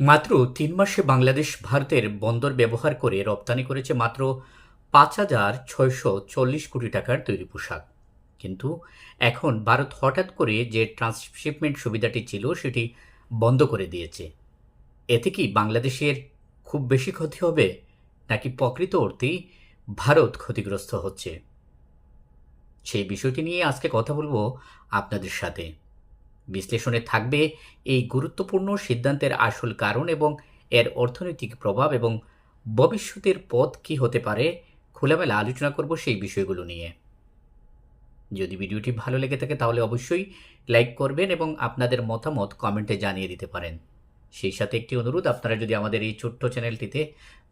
মাত্র তিন মাসে বাংলাদেশ ভারতের বন্দর ব্যবহার করে রপ্তানি করেছে মাত্র পাঁচ হাজার ছয়শো চল্লিশ কোটি টাকার তৈরি পোশাক। কিন্তু এখন ভারত হঠাৎ করে যে ট্রান্সশিপমেন্ট সুবিধাটি ছিল সেটি বন্ধ করে দিয়েছে। এতে কি বাংলাদেশের খুব বেশি ক্ষতি হবে, নাকি প্রকৃত অর্থেই ভারত ক্ষতিগ্রস্ত হচ্ছে? সেই বিষয়টি নিয়ে আজকে কথা বলব আপনাদের সাথে। বিশ্লেষণে থাকবে এই গুরুত্বপূর্ণ সিদ্ধান্তের আসল কারণ এবং এর অর্থনৈতিক প্রভাব এবং ভবিষ্যতের পথ কি হতে পারে, খোলামেলা আলোচনা করব সেই বিষয়গুলো নিয়ে। যদি ভিডিওটি ভালো লেগে থাকে তাহলে অবশ্যই লাইক করবেন এবং আপনাদের মতামত কমেন্টে জানিয়ে দিতে পারেন। সেই সাথে একটি অনুরোধ, আপনারা যদি আমাদের এই ছোট্ট চ্যানেলটিতে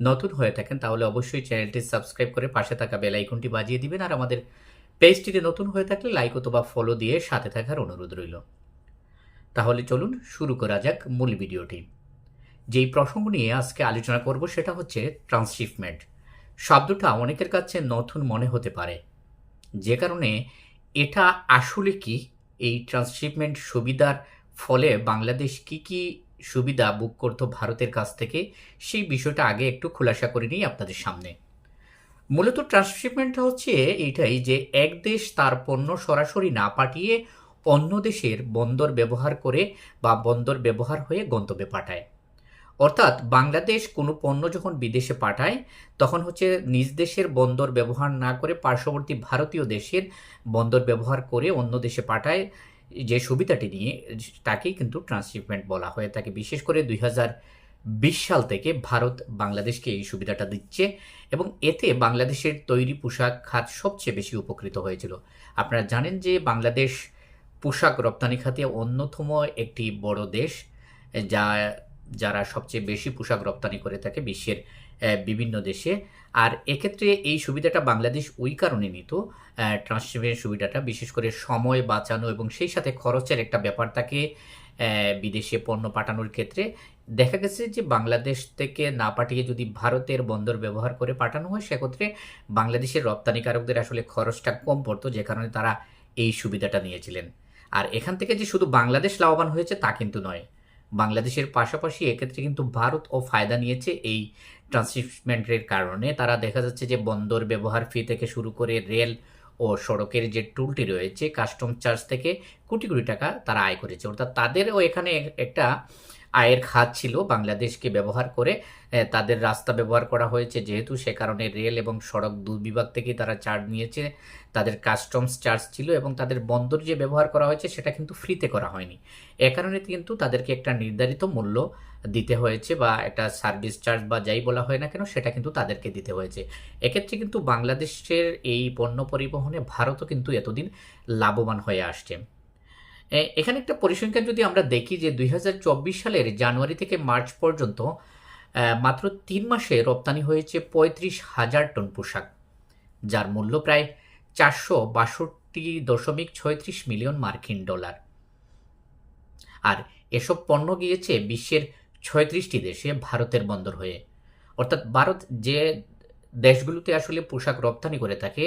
নতুন হয়ে থাকেন তাহলে অবশ্যই চ্যানেলটি সাবস্ক্রাইব করে পাশে থাকা বেল আইকনটি বাজিয়ে দিবেন আর আমাদের পেজটিতে নতুন হয়ে থাকলে লাইক অথবা ফলো দিয়ে সাথে থাকার অনুরোধ রইল। তাহলে চলুন শুরু করা যাক মূল ভিডিওটি। যেই প্রসঙ্গ নিয়ে আজকে আলোচনা করব সেটা হচ্ছে ট্রান্সশিপমেন্ট শব্দটা অনেকের কাছে নতুন মনে হতে পারে। যে কারণে এটা আসলে কি, এই ট্রান্সশিপমেন্ট সুবিধার ফলে বাংলাদেশ কি কি সুবিধা বুক করত ভারতের কাছ থেকে, সেই বিষয়টা আগে একটু খোলাসা করে নিই আপনাদের সামনে। মূলত ট্রান্সশিপমেন্টটা হচ্ছে এইটাই যে এক দেশ তার পণ্য সরাসরি না পাঠিয়ে অন্য দেশের বন্দর ব্যবহার করে বা বন্দর ব্যবহার হয়ে গন্তব্যে পাঠায়। অর্থাৎ বাংলাদেশ কোনো পণ্য যখন বিদেশে পাঠায়, তখন হচ্ছে নিজ দেশের বন্দর ব্যবহার না করে পার্শ্ববর্তী ভারতীয় দেশের বন্দর ব্যবহার করে অন্য দেশে পাঠায়, যে সুবিধাটি নিয়ে তাকেই কিন্তু ট্রান্সশিপমেন্ট বলা হয়ে থাকে। বিশেষ করে দুই বিশ সাল থেকে ভারত বাংলাদেশকে এই সুবিধাটা দিচ্ছে এবং এতে বাংলাদেশের তৈরি পোশাক খাত সবচেয়ে বেশি উপকৃত হয়েছিল। আপনারা জানেন যে বাংলাদেশ পোশাক রপ্তানি খাতে অন্যতম একটি বড় দেশ, যা, যারা সবচেয়ে বেশি পোশাক রপ্তানি করে থাকে বিশ্বের বিভিন্ন দেশে। আর এক্ষেত্রে এই সুবিধাটা বাংলাদেশ ওই কারণে নিত ট্রান্সশিপের সুবিধাটা, বিশেষ করে সময় বাঁচানো এবং সেই সাথে খরচের একটা ব্যাপার থাকে বিদেশে পণ্য পাঠানোর ক্ষেত্রে। দেখা গেছে যে বাংলাদেশ থেকে না পাঠিয়ে যদি ভারতের বন্দর ব্যবহার করে পাঠানো হয়, সেক্ষেত্রে বাংলাদেশের রপ্তানিকারকদের আসলে খরচটা কম পড়তো, যে কারণে তারা এই সুবিধাটা নিয়েছিলেন। আর এখান থেকে যে শুধু বাংলাদেশ লাভবান হয়েছে তা কিন্তু নয়। বাংলাদেশের পাশাপাশি এক্ষেত্রে কিন্তু ভারত ও ফায়দা নিয়েছে এই ট্রান্সশিপমেন্টের কারণে। তারা দেখা যাচ্ছে যে বন্দর ব্যবহার ফি থেকে শুরু করে রেল ও সড়কের যে টুলটি রয়েছে কাস্টম চার্জ থেকে কোটি কোটি টাকা তারা আয় করেছে। অর্থাৎ তাদেরও এখানে একটা আয়ের খাত ছিল বাংলাদেশকে ব্যবহার করে তাদের রাস্তা ব্যবহার করা হয়েছে। যেহেতু সে কারণে রেল এবং সড়ক দু বিভাগ থেকে তারা চার্জ নিয়েছে, তাদের কাস্টমস চার্জ ছিল এবং তাদের বন্দর যে ব্যবহার করা হয়েছে সেটা কিন্তু ফ্রিতে করা হয়নি। এ কারণে কিন্তু তাদেরকে একটা নির্ধারিত মূল্য দিতে হয়েছে বা একটা সার্ভিস চার্জ বা যাই বলা হয় না কেন সেটা কিন্তু তাদেরকে দিতে হয়েছে। এক্ষেত্রে কিন্তু বাংলাদেশের এই পণ্য পরিবহনে ভারতও কিন্তু এতদিন লাভবান হয়ে আসছে। এখানে একটা পরিসংখ্যান যদি আমরা দেখি যে দু হাজার চব্বিশ সালের জানুয়ারি থেকে মার্চ পর্যন্ত মাত্র তিন মাসে রপ্তানি হয়েছে পঁয়ত্রিশ হাজার টন পোশাক, যার মূল্য প্রায় চারশো বাষট্টি দশমিক ছয়ত্রিশ মিলিয়ন মার্কিন ডলার। আর এসব পণ্য গিয়েছে বিশ্বের ছয়ত্রিশটি দেশে ভারতের বন্দর হয়ে। অর্থাৎ ভারত যে দেশগুলোতে আসলে পোশাক রপ্তানি করে থাকে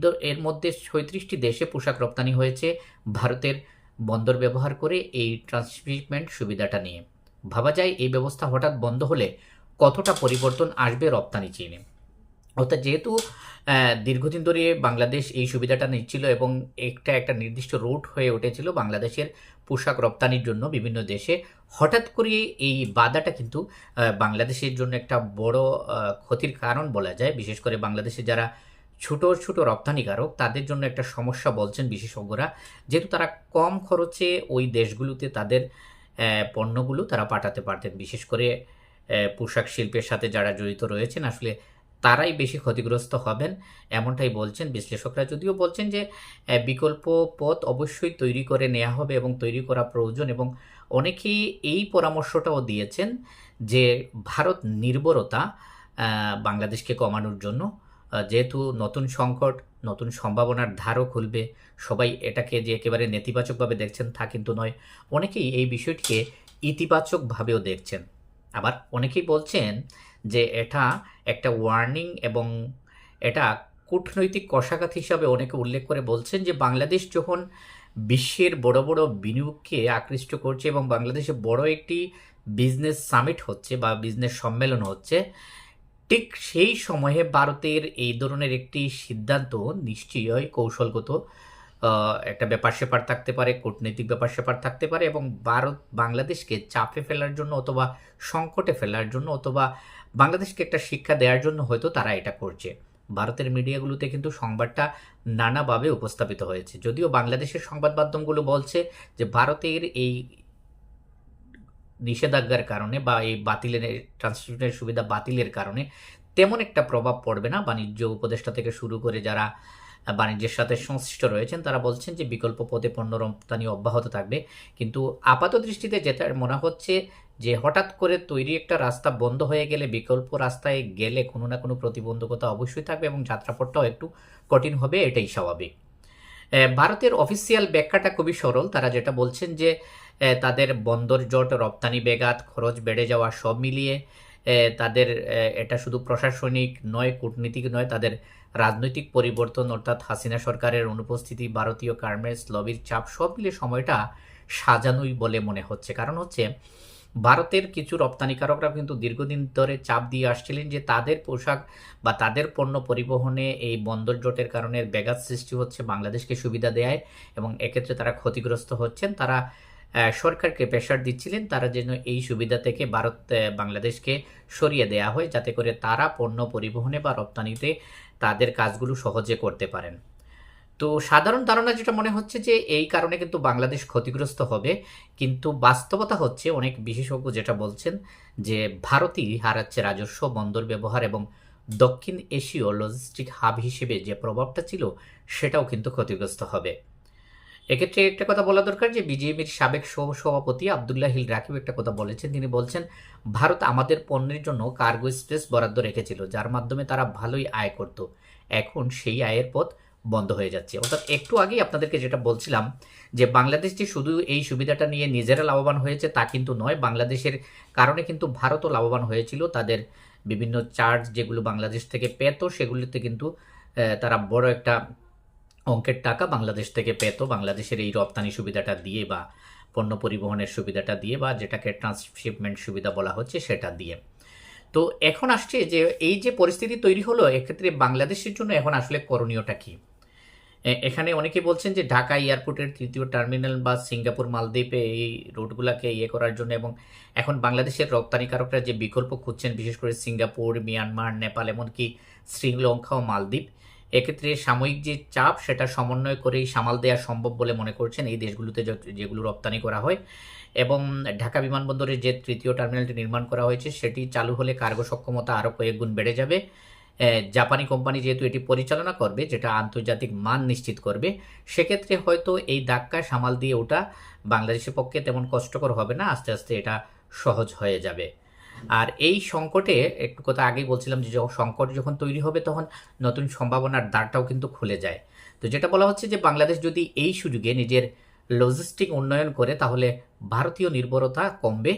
দ- এর মধ্যে ছয়ত্রিশটি দেশে পোশাক রপ্তানি হয়েছে। ভারতের বন্দর ব্যবহার করে এই ট্রান্সশিপমেন্ট সুবিধাটা নিয়ে। ভাবা যায় এই ব্যবস্থা হঠাৎ বন্ধ হলে কতটা পরিবর্তন আসবে রপ্তানি চীনে অর্থাৎ যেহেতু দীর্ঘদিন ধরে বাংলাদেশ এই সুবিধাটা নিচ্ছিল এবং একটা একটা নির্দিষ্ট রুট হয়ে উঠেছিল বাংলাদেশের পোশাক রপ্তানির জন্য বিভিন্ন দেশে, হঠাৎ করে এই বাধাটা কিন্তু বাংলাদেশের জন্য একটা বড় ক্ষতির কারণ বলা যায়। বিশেষ করে বাংলাদেশে যারা ছোট ছোট রপ্তানিকারক তাদের জন্য একটা সমস্যা বলছেন বিশেষজ্ঞরা, যেহেতু তারা কম খরচে ওই দেশগুলোতে তাদের পণ্যগুলো তারা পাঠাতে পারতেন। বিশেষ করে পোশাক শিল্পের সাথে যারা জড়িত রয়েছেন, আসলে তারাই বেশি ক্ষতিগ্রস্ত হবেন এমনটাই বলছেন বিশ্লেষকরা। যদিও বলছেন যে বিকল্প পথ অবশ্যই তৈরি করে নেওয়া হবে এবং তৈরি করা প্রয়োজন এবং অনেকেই এই পরামর্শটাও দিয়েছেন যে, ভারত নির্ভরতা বাংলাদেশকে কমানোর জন্য যেহেতু নতুন সংকট, নতুন সম্ভাবনার ধারও খুলবে, সবাই এটাকে যে একেবারে নেতিবাচকভাবে দেখছেন তা কিন্তু নয়। অনেকেই এই বিষয়টিকে ইতিবাচকভাবেও দেখছেন। আবার অনেকেই বলছেন যে এটা একটা ওয়ার্নিং এবং এটা কূটনৈতিক কষাঘাত হিসাবে অনেকে উল্লেখ করে বলছেন যে বাংলাদেশ যখন বিশ্বের বড় বড় বিনিয়োগকে আকৃষ্ট করছে এবং বাংলাদেশে বড় একটি বিজনেস সামিট হচ্ছে বা বিজনেস সম্মেলন হচ্ছে ঠিক সেই সময়ে ভারতের এই ধরনের একটি সিদ্ধান্ত নিশ্চয়ই কৌশলগত একটা ব্যাপার স্যাপার থাকতে পারে, কূটনৈতিক ব্যাপার স্যাপার থাকতে পারে এবং ভারত বাংলাদেশকে চাপে ফেলার জন্য অথবা সংকটে ফেলার জন্য অথবা বাংলাদেশকে একটা শিক্ষা দেওয়ার জন্য হয়তো তারা এটা করছে। ভারতের মিডিয়াগুলোতে কিন্তু সংবাদটা নানাভাবে উপস্থাপিত হয়েছে। যদিও বাংলাদেশের সংবাদ মাধ্যমগুলো বলছে যে ভারতের এই নিষেধাজ্ঞার কারণে বা এই বাতিলের ট্রান্সমিশনের সুবিধা বাতিলের কারণে তেমন একটা প্রভাব পড়বে না। বাণিজ্য উপদেষ্টা থেকে শুরু করে যারা বাণিজ্যের সাথে সংশ্লিষ্ট রয়েছেন, তারা বলছেন যে বিকল্প পথে পণ্য রপ্তানি অব্যাহত থাকবে। কিন্তু আপাত দৃষ্টিতে যেটা মনে হচ্ছে যে হঠাৎ করে তৈরি একটা রাস্তা বন্ধ হয়ে গেলে, বিকল্প রাস্তায় গেলে কোনো না কোনো প্রতিবন্ধকতা অবশ্যই থাকবে এবং যাত্রাপথটাও একটু কঠিন হবে, এটাই স্বাভাবিক। ভারতের অফিসিয়াল ব্যাখ্যাটা খুবই সরল। তারা যেটা বলছেন যে তাদের বন্দর জট, রপ্তানি বেগাত খরচ বেড়ে যাওয়া সব মিলিয়ে তাদের এটা শুধু প্রশাসনিক নয়, কূটনীতিক নয়, তাদের রাজনৈতিক পরিবর্তন অর্থাৎ হাসিনা সরকারের অনুপস্থিতি, ভারতীয় গার্মেন্টস লবির চাপ সব মিলিয়ে সময়টা সাজানোই বলে মনে হচ্ছে। কারণ হচ্ছে ভারতের কিছু রপ্তানিকারকরা কিন্তু দীর্ঘদিন ধরে চাপ দিয়ে আসছিলেন যে তাদের পোশাক বা তাদের পণ্য পরিবহনে এই বন্দর জোটের কারণে ব্যাঘাত সৃষ্টি হচ্ছে বাংলাদেশকে সুবিধা দেয় এবং এক্ষেত্রে তারা ক্ষতিগ্রস্ত হচ্ছেন। তারা সরকারকে প্রেশার দিচ্ছিলেন, তারা যেন এই সুবিধা থেকে ভারত বাংলাদেশকে সরিয়ে দেয়া হয় যাতে করে তারা পণ্য পরিবহনে বা রপ্তানিতে তাদের কাজগুলো সহজে করতে পারেন। তো সাধারণ ধারণা যেটা মনে হচ্ছে যে এই কারণে কিন্তু বাংলাদেশ ক্ষতিগ্রস্ত হবে, কিন্তু বাস্তবতা হচ্ছে অনেক বিশেষজ্ঞ যেটা বলছেন যে ভারতই হারাচ্ছে রাজস্ব, বন্দর ব্যবহার এবং দক্ষিণ এশীয় লজিস্টিক হাব হিসেবে যে প্রভাবটা ছিল সেটাও কিন্তু ক্ষতিগ্রস্ত হবে। এক্ষেত্রে একটা কথা বলা দরকার যে বিজেপির সাবেক সভাপতি আবদুল্লাহ হিল রাকিব একটা কথা বলেছেন। তিনি বলছেন, ভারত আমাদের পণ্যের জন্য কার্গো স্পেস বরাদ্দ রেখেছিল, যার মাধ্যমে তারা ভালোই আয় করত। এখন সেই আয়ের পথ বন্ধ হয়ে যাচ্ছে। অর্থাৎ একটু আগেই আপনাদেরকে যেটা বলছিলাম যে বাংলাদেশ যে শুধু এই সুবিধাটা নিয়ে নিজেরা লাভবান হয়েছে তা কিন্তু নয়, বাংলাদেশের কারণে কিন্তু ভারতও লাভবান হয়েছিল। তাদের বিভিন্ন চার্জ যেগুলো বাংলাদেশ থেকে পেত, সেগুলিতে কিন্তু তারা বড় একটা অঙ্কের টাকা বাংলাদেশ থেকে পেত। বাংলাদেশের এই রপ্তানি সুবিধাটা দিয়ে বা পণ্য পরিবহনের সুবিধাটা দিয়ে বা যেটাকে ট্রান্সশিপমেন্ট সুবিধা বলা হচ্ছে সেটা দিয়ে। তো এখন আসছে যে এই যে পরিস্থিতি তৈরি হলো, এক্ষেত্রে বাংলাদেশের জন্য এখন আসলে করণীয়টা কি? এখানে অনেকে বলছেন যে ঢাকা এয়ারপোর্টের তৃতীয় টার্মিনাল বা সিঙ্গাপুর মালদ্বীপে এই রুটগুলোকে ইয়ে করার জন্য এবং এখন বাংলাদেশের রপ্তানিকারকরা যে বিকল্প খুঁজছেন, বিশেষ করে সিঙ্গাপুর, মিয়ানমার, নেপাল, এমনকি শ্রীলঙ্কা ও মালদ্বীপ, এক্ষেত্রে সাময়িক যে চাপ সেটা সমন্বয় করেই সামাল দেওয়া সম্ভব বলে মনে করছেন এই দেশগুলোতে যেগুলো রপ্তানি করা হয়। এবং ঢাকা বিমানবন্দরে যে তৃতীয় টার্মিনালটি নির্মাণ করা হয়েছে, সেটি চালু হলে কার্গো সক্ষমতা আরও কয়েক গুণ বেড়ে যাবে। জাপানি কোম্পানি যেহেতু এটি পরিচালনা করবে, যেটা আন্তর্জাতিক মান নিশ্চিত করবে, সেক্ষেত্রে হয়তো এই ধাক্কা সামাল দিয়ে ওটা বাংলাদেশের পক্ষে তেমন কষ্টকর হবে না, আস্তে আস্তে এটা সহজ হয়ে যাবে। আর এই সংকটে, একটু কথা আগেই বলছিলাম যে যখন সংকট যখন তৈরি হবে, তখন নতুন সম্ভাবনার দ্বারটাও কিন্তু খুলে যায়। তো যেটা বলা হচ্ছে যে বাংলাদেশ যদি এই সুযোগে নিজের লজিস্টিক উন্নয়ন করে, তাহলে ভারতীয় নির্ভরতা কমবে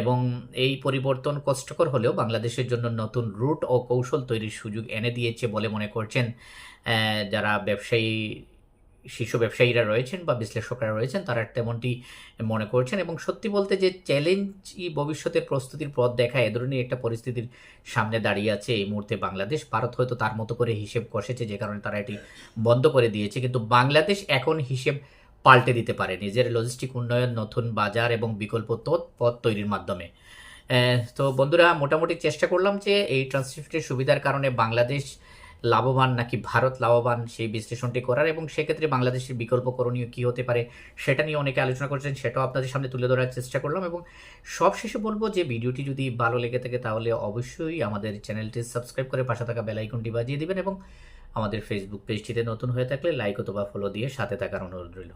এবং এই পরিবর্তন কষ্টকর হলেও বাংলাদেশের জন্য নতুন রুট ও কৌশল তৈরির সুযোগ এনে দিয়েছে বলে মনে করছেন যারা ব্যবসায়ী শিশু ব্যবসায়ীরা রয়েছেন বা বিশ্লেষকরা রয়েছেন, তারা তেমনটি মনে করছেন এবং সত্যি বলতে যে চ্যালেঞ্জই ভবিষ্যতের প্রস্তুতির পথ দেখায়, এ ধরনের একটা পরিস্থিতির সামনে দাঁড়িয়ে আছে এই মুহূর্তে বাংলাদেশ। ভারত হয়তো তার মতো করে হিসেব কষেছে, যে কারণে তারা এটি বন্ধ করে দিয়েছে, কিন্তু বাংলাদেশ এখন হিসেব পাল্টে দিতে পারে নিজের লজিস্টিক উন্নয়ন, নতুন বাজার এবং বিকল্প তথ্য পথ তৈরির মাধ্যমে। তো বন্ধুরা, মোটামুটি চেষ্টা করলাম যে এই ট্রান্সশিফটের সুবিধার কারণে বাংলাদেশ লাভবান নাকি ভারত লাভবান সেই বিশ্লেষণটি করার এবং সেক্ষেত্রে বাংলাদেশের বিকল্প করণীয় কী হতে পারে সেটা নিয়ে অনেকে আলোচনা করেছেন, সেটাও আপনাদের সামনে তুলে ধরার চেষ্টা করলাম এবং সব শেষে বলব যে ভিডিওটি যদি ভালো লেগে থাকে তাহলে অবশ্যই আমাদের চ্যানেলটি সাবস্ক্রাইব করে পাশে থাকা বেল আইকনটি বাজিয়ে দেবেন এবং আমাদের ফেসবুক পেজটিতে নতুন হয়ে থাকলে লাইক অথবা ফলো দিয়ে সাথে থাকার অনুরোধ রইল।